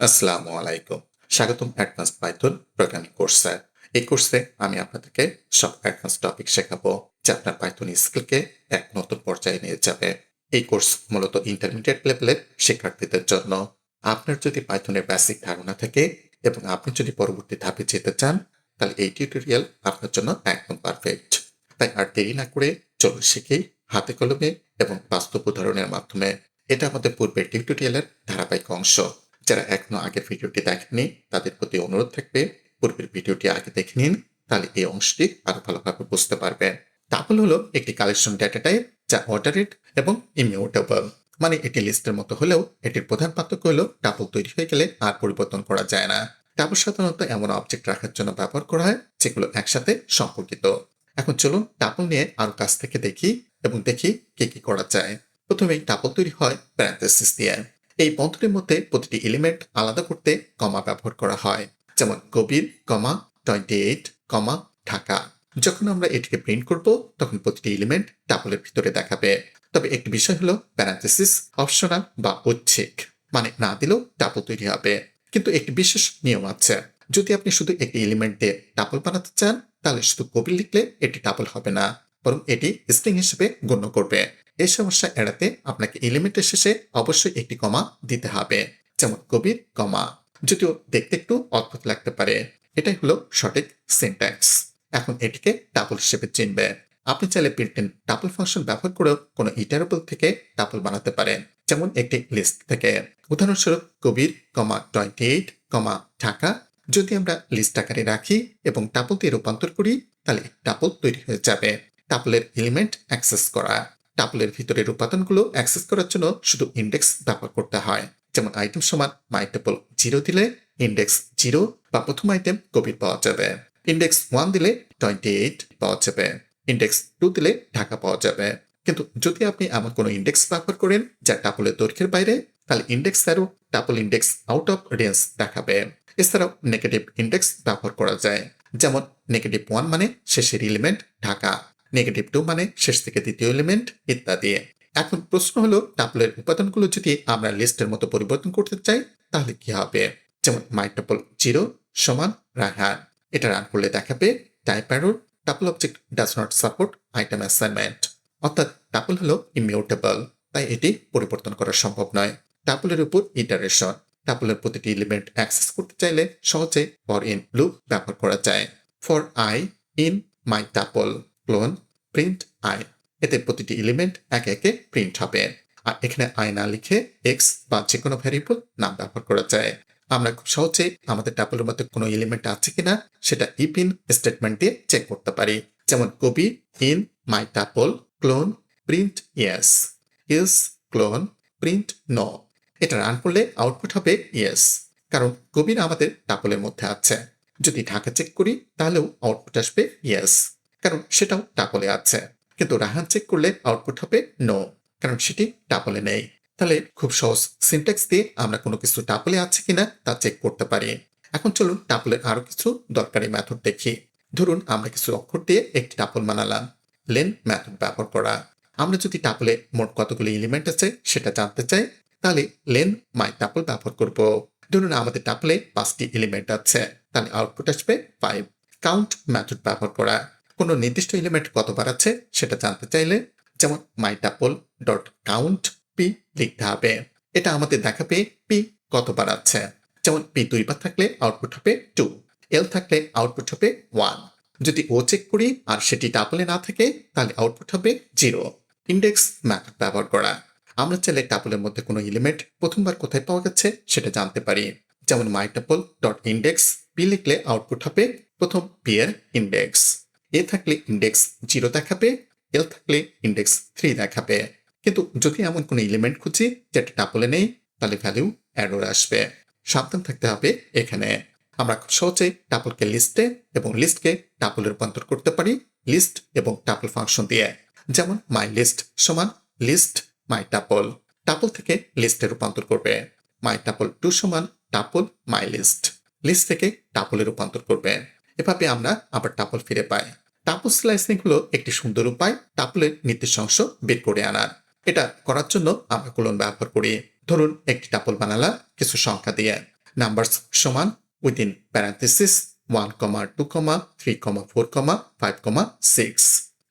আসসালামু আলাইকুম। স্বাগতম অ্যাডভান্স পাইথন প্রোগ্রামিং কোর্সে এই কোর্সে আমি আপনাদেরকে সব অ্যাডভান্স টপিক শেখাবো, যা আপনার পাইথন স্কিলকে এক নতুন পর্যায়ে নিয়ে যাবে। এই কোর্স মূলত ইন্টারমিডিয়েট লেভেলের শিক্ষার্থীদের জন্য। আপনার যদি পাইথনের বেসিক ধারণা থাকে এবং আপনি যদি পরবর্তী ধাপে যেতে চান, তাহলে এই টিউটোরিয়াল আপনার জন্য একদম পারফেক্ট তাই আর দেরি না করে চলুন শিখি হাতে কলমে এবং বাস্তব উদাহরণের মাধ্যমে। এটা আমাদের পূর্বের টিউটোরিয়ালের ধারাবাহিক অংশ। যারা এখনও আগের ভিডিওটি দেখেননি, তাদের প্রতি অনুরোধ থাকবে, পূর্বের ভিডিওটি আগে দেখে নিন, তাহলে এই অংশটি আরও ভালোভাবে বুঝতে পারবেন। টাপল হলো একটি কালেকশন ডেটা টাইপ যা অর্ডারেড এবং ইমিউটেবল মানে এটি লিস্টের মতো হলেও এটির প্রধান পার্থক্য হলো টাপল তৈরি হয়ে গেলে আর পরিবর্তন করা যায় না। টাপল সাধারণত এমন অবজেক্ট রাখার জন্য ব্যবহার করা হয়, যেগুলো একসাথে সম্পর্কিত। এখন চলুন টাপল নিয়ে আরও কাছ থেকে দেখি এবং দেখি কি কি করা যায়। প্রথমেই টাপল তৈরি হয় প্যারান্থেসিস দিয়ে। এই বন্ধনীর মধ্যে প্রতিটি এলিমেন্ট আলাদা করতে কমা ব্যবহার করা হয়। যেমন Kabir comma twenty eight comma Dhaka. যখন আমরা এটিকে প্রিন্ট করব, তখন প্রতিটি এলিমেন্ট টাপলের ভিতরে দেখাবে। তবে একটি বিষয় হলো প্যারান্থেসিস অপশনাল বা ঐচ্ছিক মানে না দিলেও টাপল তৈরি হবে। কিন্তু একটি বিশেষ নিয়ম আছে। যদি আপনি শুধু একটি এলিমেন্ট দিয়ে টাপল বানাতে চান, তাহলে শুধু কবির লিখলে এটি টাপল হবে না, বরং এটি স্ট্রিং হিসেবে গণ্য করবে। এই সমস্যা এড়াতে আপনাকে এলিমেন্টের শেষে অবশ্যই একটি কমা দিতে হবে। যেমন কবির কমা। যদিও দেখতে একটু অদ্ভুত লাগতে পারে। এটাই হলো সঠিক সিনট্যাক্স এখন এটিকে টাপল হিসেবে চিনবে। আপনি চাইলে বিল্টিন টাপল ফাংশন ব্যবহার করেও কোনো ইটারেবল থেকে টাপল বানাতে পারেন। যেমন একটি লিস্ট থেকে। উদাহরণস্বরূপ Kabir comma twenty eight comma Dhaka. যদি আমরা লিস্ট আকারে রাখি এবং টাপল দিয়ে রূপান্তর করি, তাহলে টাপল তৈরি হয়ে যাবে। টাপলের এলিমেন্ট অ্যাক্সেস করা। টাপলের ভিতরের উপাদানগুলো অ্যাক্সেস করার জন্য শুধু ইন্ডেক্স ব্যবহার করতে হয়। যেমন আইটেম সমান মাইটেবল জিরো দিলে ইন্ডেক্স জিরো বা প্রথম আইটেম কবির পাওয়া যাবে। ইন্ডেক্স ওয়ান দিলে টোয়েন্টি এইট পাওয়া যাবে। ইন্ডেক্স টু দিলে ঢাকা পাওয়া যাবে। কিন্তু যদি আপনি এমন কোনো ইন্ডেক্স ব্যবহার করেন যা টাপলের দৈর্ঘ্যের বাইরে, তাহলে ইন্ডেক্স আরও tuple index out of range দেখাবে। এছাড়াও নেগেটিভ ইন্ডেক্স ব্যবহার করা যায়। যেমন নেগেটিভ ওয়ান মানে শেষের এলিমেন্ট ঢাকা। নেগেটিভ টু মানে শেষ থেকে দ্বিতীয় এলিমেন্ট ইত্যাদি। এখন প্রশ্ন হলো টাপলের উপাদানগুলো যদি আমরা লিস্টের মতো পরিবর্তন করতে চাই, তাহলে কি হবে? যেমন মাই টাপল জিরো সমান রায়হান। এটা রান করলে দেখাবে type error tuple object does not support item assignment অর্থাৎ টাপল হলো ইমিউটেবল তাই এটি পরিবর্তন করা সম্ভব নয়। টাপলের উপর ইন্টারেশন টাপলের প্রতিটি এলিমেন্ট অ্যাক্সেস করতে চাইলে সহজে ফর ইন লুপ ব্যবহার করা যায়। For I in my tuple colon print I এতে প্রতিটি এলিমেন্ট একে একে প্রিন্ট হবে। আর এখানে আই না লিখে এক্স বা যে কোনো ভ্যারিয়েবল নাম ব্যবহার করা যায়। আমরা খুব সহজে আমাদের টাপলের মধ্যে কোনো এলিমেন্ট আছে কিনা সেটা ইপ ইন স্টেটমেন্ট দিয়ে চেক করতে পারি। যেমন Kabir in my tuple colon print yes else colon print no এটা রান করলে আউটপুট হবে ইয়েস কারণ কবির আমাদের টাপলের মধ্যে আছে। যদি ঢাকা চেক করি, তাহলেও আউটপুট আসবে ইয়েস কারণ সেটাও টাপলে আছে। কিন্তু রাহান চেক করলে আউটপুট হবে নো কারণ সেটি টাপলে নেই। তাহলে খুব সহজ। সিনটেক্স দিয়ে আমরা কোনো কিছু টাপলে আছে কিনা তা চেক করতে পারি। এখন চলুন টাপলের আরও কিছু দরকারি মেথড দেখি। ধরুন আমরা কিছু অক্ষর দিয়ে একটি টাপল বানালাম। লেন মেথড ব্যবহার করা। আমরা যদি টাপলে মোট কতগুলি এলিমেন্ট আছে সেটা জানতে চাই, তাহলে লেন মাই টাপল ব্যবহার করব। ধরুন আমাদের টাপলে পাঁচটি এলিমেন্ট আছে, তাহলে আউটপুট আসবে ফাইভ কাউন্ট মেথড ব্যবহার করা। কোনো নির্দিষ্ট এলিমেন্ট কতবার আছে সেটা জানতে চাইলে যেমন my tuple dot count P লিখতে হবে। এটা আমাদের দেখাবে পি কতবার আছে? যেমন পি দুইবার থাকলে আউটপুট হবে টু এল থাকলে আউটপুট হবে ওয়ান যদি ও চেক করি আর সেটি টাপলে না থাকে, তাহলে আউটপুট হবে জিরো ইন্ডেক্স মেথড ব্যবহার করা। আমরা চাইলে টাপলের মধ্যে কোনো এলিমেন্ট প্রথমবার কোথায় পাওয়া গেছে সেটা জানতে পারি। যেমন my tuple dot index P লিখলে আউটপুট হবে প্রথম পি এর ইন্ডেক্স এ থাকলে ইন্ডেক্স জিরো দেখাবে এল থাকলে ইন্ডেক্স থ্রি দেখাবে। কিন্তু যদি এমন কোনো এলিমেন্ট খুঁজি যেটা টাপলে নেই, তাহলে ভ্যালু অ্যারোর আসবে। সাবধান থাকতে হবে এখানে। আমরা খুব সহজেই টাপলকে লিস্টে এবং লিস্টকে টাপলে রূপান্তর করতে পারি লিস্ট এবং টাপল ফাংশন দিয়ে। যেমন মাই লিস্ট সমান লিস্ট মাই টাপল টাপল থেকে লিস্টে রূপান্তর করবে। মাই টাপল টু সমান টাপল মাই লিস্ট লিস্ট থেকে টাপলে রূপান্তর করবে। এভাবে আমরা আবার টাপল ফিরে পাই। টাপল স্লাইসিং হলো একটি সুন্দর উপায় টাপলের নির্দিষ্ট অংশ বের করে আনার। এটা করার জন্য আমরা কোলন ব্যবহার করি। ধরুন, একটি টাপল বানালাম কিছু সংখ্যা দিয়ে। নাম্বারস সমান within parenthesis one comma two comma three comma four comma five comma six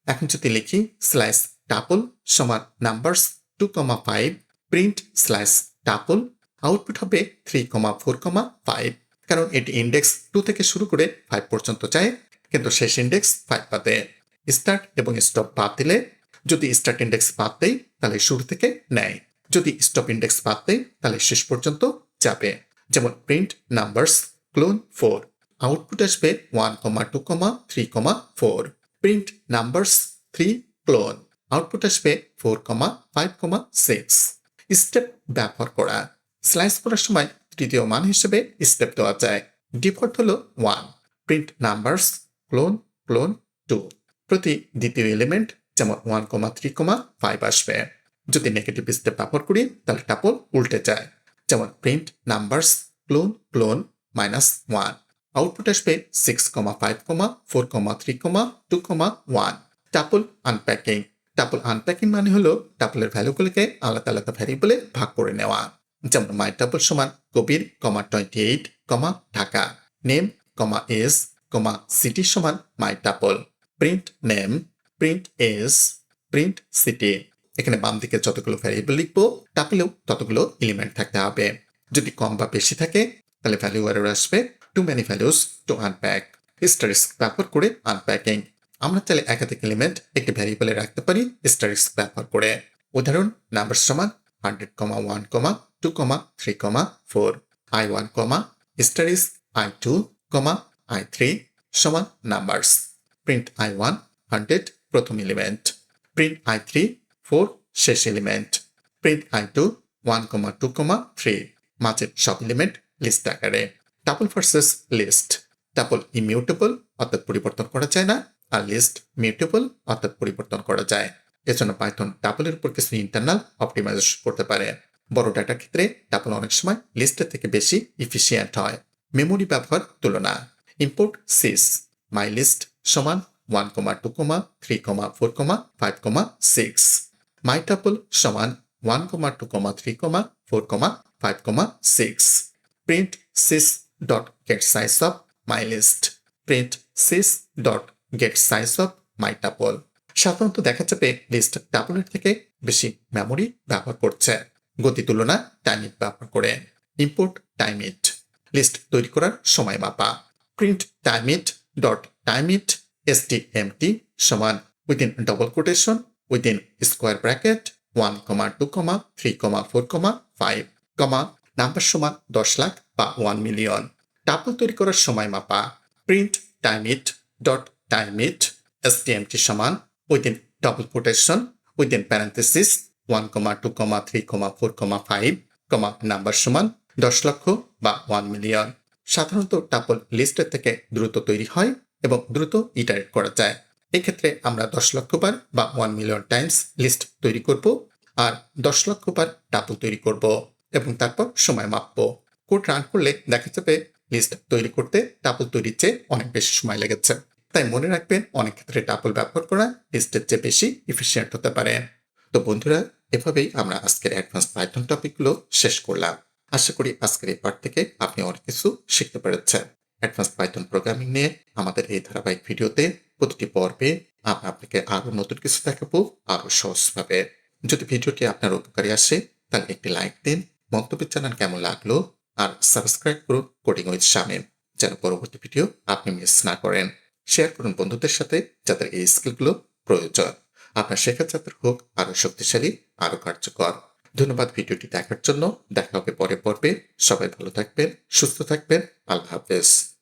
এখন যদি লিখি স্ল্যাশ টাপল সমান numbers two comma five print slash tuple output হবে three comma four comma five কারণ এটি ইন্ডেক্স টু থেকে শুরু করে ফাইভ পর্যন্ত যায় কিন্তু শেষ ইন্ডেক্স ফাইভ পাতে স্টার্ট এবং স্টপ বাদ দিলে যদি স্টার্ট ইন্ডেক্স বাদ দেয় তাহলে শুরু থেকে নেয়। যদি স্টপ ইন্ডেক্স বাদ দেয় তাহলে শেষ পর্যন্ত যাবে। যেমন print numbers colon four output আসবে one comma two comma three comma four print numbers three colon output আসবে four comma five comma six step ব্যবহার করা। স্লাইস করার সময় তৃতীয় মান হিসেবে স্টেপ দেওয়া যায়। ডিফল্ট হলো one print numbers colon colon two প্রতি দ্বিতীয় এলিমেন্ট যেমন one comma three comma five আসবে। যদি নেগেটিভ স্টেপ ব্যবহার করি, তাহলে টাপল উল্টে যায়। যেমন print numbers colon colon minus one output আসবে six comma five comma four comma three comma two comma one tuple unpacking tuple unpacking মানে হলো টাপলের ভ্যালুগুলোকে আলাদা আলাদা ভ্যারিয়েবলে ভাগ করে নেওয়া। যেমন মাই টাপল সমান Kabir comma twenty eight comma Dhaka name comma S comma city সমান my tuple print name print S print city এখানে বাম দিকে যতগুলো ভ্যারিয়েবল লিখব টাপলেও ততগুলো এলিমেন্ট থাকতে হবে। যদি কম বা বেশি থাকে, তাহলে ভ্যালু এরর আসবে। Too many values to unpack asterisks ব্যবহার করে আনপ্যাকিং আমরা চাইলে একাধিক এলিমেন্ট একটি ভ্যারিয়েবলে রাখতে পারি স্টারিক্স ব্যবহার করে। উদাহরণ নাম্বার সমান hundred comma, one comma, two comma, three comma, four, I one comma, asterisk, I two comma, I three সমান numbers. Print I one, hundred, প্রথম element. Print I three, four, শেষ element. Print I two, one comma, two comma, three মাঝের সব element list আকারে। Tuple versus list. Tuple immutable অর্থাৎ পরিবর্তন করা যায় না, আর লিস্ট মিউটেবল অর্থাৎ পরিবর্তন করা যায়। এজন্য পাইথন টাপলের উপর কিছু ইন্টারনাল অপটিমাইজেশন করতে পারে। বড় ডাটার ক্ষেত্রে টাপল অনেক সময় লিস্টের থেকে বেশি ইফিসিয়েন্ট হয়। মেমোরি ব্যবহার তুলনা। ইম্পোর্ট সিস মাই লিস্ট সমান one comma two comma three comma four comma five comma six my tuple সমান one comma two comma three comma four comma five comma six print sys dot get size of my list print sys dot get size of my tuple সাধারণত দেখা যাবে list টাপলের থেকে বেশি memory ব্যবহার করছে। গতি তুলনা টাইম ইট ব্যবহার করে। ইম্পোর্ট টাইম ইট লিস্ট তৈরি করার সময় মাপা। Print timeit dot timeit S T M T সমান within double quotation within square bracket one comma two comma three comma four comma five comma number সমান দশ লাখ বা ওয়ান মিলিয়ন টাপল তৈরি করার সময় মাপা। Print timeit dot time it S T M T সমান parenthesis one comma two comma three comma four comma five comma number সমান দশ লক্ষ বা ওয়ান মিলিয়ন সাধারণত টাপল লিস্টের থেকে দ্রুত তৈরি হয় এবং দ্রুত ইটারেট করা যায়। এক্ষেত্রে আমরা দশ লক্ষ বার বা ওয়ান মিলিয়ন টাইমস লিস্ট তৈরি করব আর দশ লক্ষ বার টাপল তৈরি করব এবং তারপর সময় মাপবো। কোড রান করলে দেখা যাবে লিস্ট তৈরি করতে টাপল তৈরির চেয়ে অনেক বেশি সময় লেগেছে। তাই মনে রাখবেন অনেক ক্ষেত্রে টাপল ব্যবহার করা লিস্টের চেয়ে বেশি ইফিসিয়েন্ট হতে পারে। তো বন্ধুরা, এভাবেই আমরা আজকের অ্যাডভান্স পাইথন টপিকগুলো শেষ করলাম। আশা করি আজকের এই পার্ট থেকে আপনি অনেক কিছু শিখতে পেরেছেন। অ্যাডভান্স পাইথন প্রোগ্রামিং নিয়ে আমাদের এই ধারাবাহিক ভিডিওতে প্রতিটি পর্বে আমরা আপনাকে আরও নতুন কিছু দেখাবো আরও সহজভাবে। যদি ভিডিওটি আপনার উপকারী আসে, তাহলে একটি লাইক দিন, মন্তব্য জানান কেমন লাগল, আর সাবস্ক্রাইব করুন কোডিং উইথ শামিম যেন পরবর্তী ভিডিও আপনি মিস না করেন। শেয়ার করুন বন্ধুদের সাথে যাদের এই স্কিলগুলো প্রয়োজন। আপনার শেখা যাত্রা হোক, আরও শক্তিশালী, আরও কার্যকর। ধন্যবাদ ভিডিওটি দেখার জন্য। দেখা হবে পরে পর্বে। সবাই ভালো থাকবেন, সুস্থ থাকবেন। আল্লাহ হাফেজ।